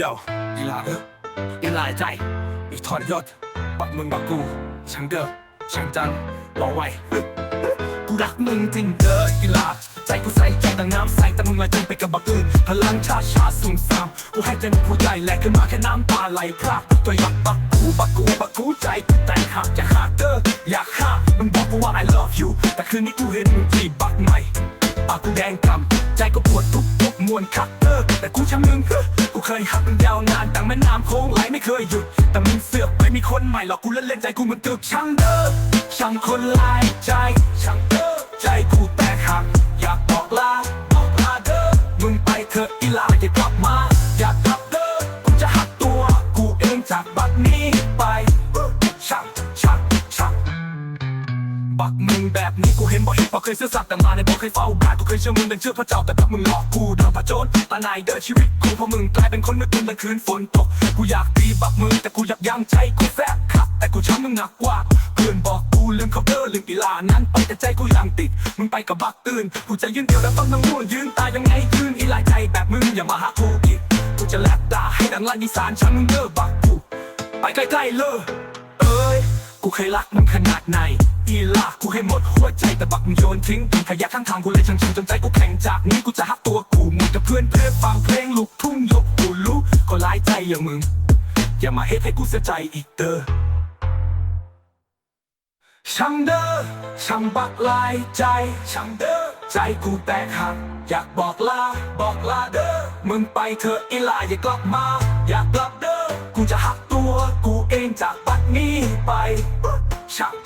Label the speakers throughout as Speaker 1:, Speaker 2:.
Speaker 1: โย่อีหลาเอออีหลาใจอีทอดยศบักมึงบักกูช่างเด้อช่างจังรอไว้กูรักมึงจริงเด้ออีลาใจกูใส่ใจต่างน้ำใสแต่มึงมาจนไปกับบักอื่นพลังชาชาสูงสามกูให้ใจมึงผู้ใหญ่แหลกขึ้นมาแค่น้ำตาไหลพรากตัวยักบักกูบักกูบักกูใจแต่หากจะขาเด้ออยากฆ่ามึงบอกกูว่า I love you แต่คืนนี้กูเห็นมึงที่บักใหม่ปากกูแดงกำใจก็ปวด วนคักเตอร์แต่กูช่างมึงกูเคยหักมึงยาวนานดังแม่น้ำโค้งไหลไม่เคยหยุด แต่มึงเสือกไปมีคนใหม่หรอกกูเล่นเล่นใจกูมันตึกช่างเด้อช่างคนลายใจช่างเด้อใจกูแตกหัก อยากบอกลาบอกลาเด้อมึงไปเถอะอีลาอย่ากลับมา อยากกลับเด้อกูจะหักตัว กูเองจากบัดนี้ไปักมึงแบบนี้กูเห็นบ่เห็นพอเคยซื่อสัตย์แต่มาในบ่เคยเฝ้าบาทกูเคยเชื่อมึงเป็นเชื่อพระเจ้าแต่พักมึงหลอกกูโดนพระโจรตาหนเดินชีวิตกูเพราะมึงกลายเป็นคนมืดตึงในคืนฝนตกกูอยากตีบักมึงแต่กูอยากยั้งใจกูแฟบขับแต่กูช้ำมึงหนักกว่าเพื่อนบอกกูลืมเขาเด้อลืมกีฬานั้นไปแต่ใจกูยังติดมึงไปกับบักตื่นกูจะยืนเดียวแล้วต้องนั่งง่วนยืนตายยังไงยืนอีหลายใจแบบมึงอย่ามาหากูอีกกูจะแลบตาให้ดังลั่นอีสานช้ำมึงเด้อบักกูไปใกล้ๆเลยเอ้ยกูเคยรักมึงขนาดไหน อีลากูให้หมดหัวใจแต่บักมึงโยนทิ้งทิ้งขยะข้างทางกูเลยชังชิงจนใจกูแข็งจากนี้กูจะฮักตัวกูมึงกับเพื่อนเพื่อฟังเพลงลูกทุ่งยกกูรู้ก็ร้ายใจอย่างมึง อย่ามาเฮ็ดให้กูเสียใจอีกเด้อช่างเด้อช่างบักลายใจช่างเด้อใจกูแตกหักอยากบอกลาบอกลาเด้อมึงไปเถอะอีลาอย่ากลับมา อยากกลับเด้อกูจะหักตัวกูเองจากบัดนี้ไปช่าง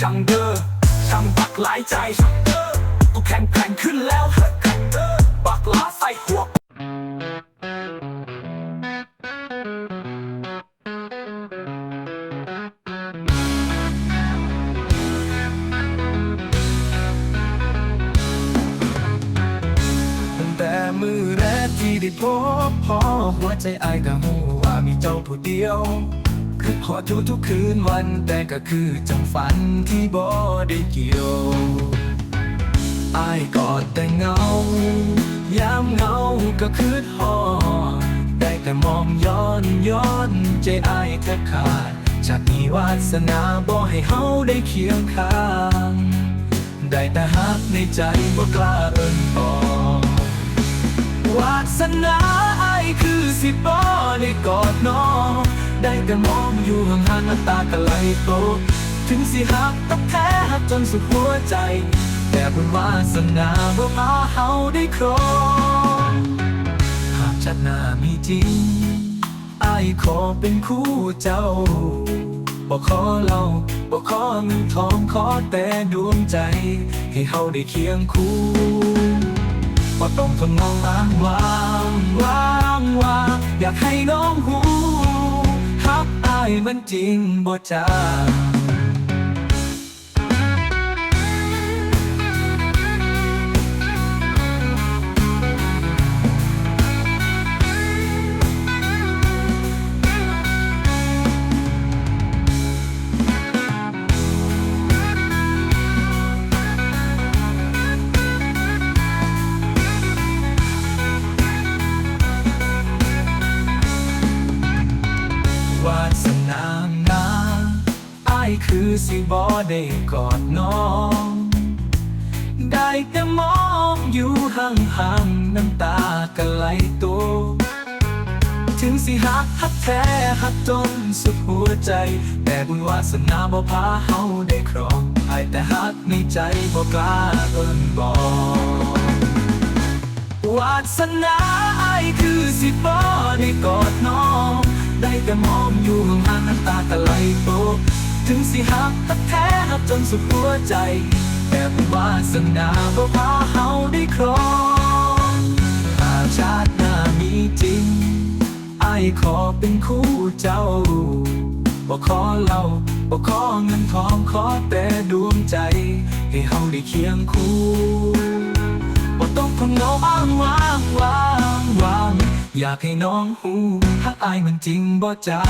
Speaker 1: ช่างเด้อช่างบักหลายใจช่างเด้อกูแข็งแกร่งขึ้นแล้วเฮ้ยแข็งเด้อบักลาใส่หัว
Speaker 2: ตั้งแต่มือแรกที่ได้พบพอหัวใจอายก็หูว่ามีเจ้าผู้เดียว คือขออยู่ทุกคืนวันแต่ก็คือจังฝันที่บ่ได้เกี่ยวอายกอดแต่เงายามเหงาก็คือหอได้แต่มองย้อนย้อนใจอายแทบขาดจากมีวาสนาบ่ให้เฮาได้เคียงข้าง ได้แต่ฮักในใจบ่กล้าเอิ้นบอกวาสนาไอายคือสิบอได้กอดน้อง ได้แต่มองอยู่ห่างๆน้ำตาก็ไหลโตกถึงสิหักตักแท้หักจนสุดหัวใจ แต่บุญวาสนาบ่พาเฮาได้ครองหากชาติหน้ามีจริงไอายขอเป็นคู่เจ้าบ่ขอเราบ่ขอเงินทองขอแต่ดวงใจ ให้เฮาได้เคียงคู่ว่ต้องทนมองอ้างว้างว้างว้างอยากให้น้องหู มันจริงบ่จ้าวา คือสิบอได้กอดน้อง ได้แต่มองอยู่ห่างๆน้ำตาก็ไหลตัว ถึงสิหักหักแท้หักจนสุดหัวใจ แต่บุญวาสนาบ่พาเฮาได้ครองไอแต่หักในใจบ่กล้าเอิ้นบอกวาสนาไอคือสิบอได้กอดน้อง ได้แต่มองอยู่ห่างๆน้ำตาตะไหลโตก ถึงสิหักตักแท้หักจนสุดหัวใจ แต่เป็นวาสนาบ่พาเฮาได้ครองหากชาติหน้ามีจริงไอายขอเป็นคู่เจ้าบ่ขอเล่าบ่ขอเงินทองขอแต่ดวงใจ ให้เฮาได้เคียงคู่บ่ต้องคงเงาอ้างว้างว้างว้างอยากให้น้องหูฮักอายมันจริงบ่จ้า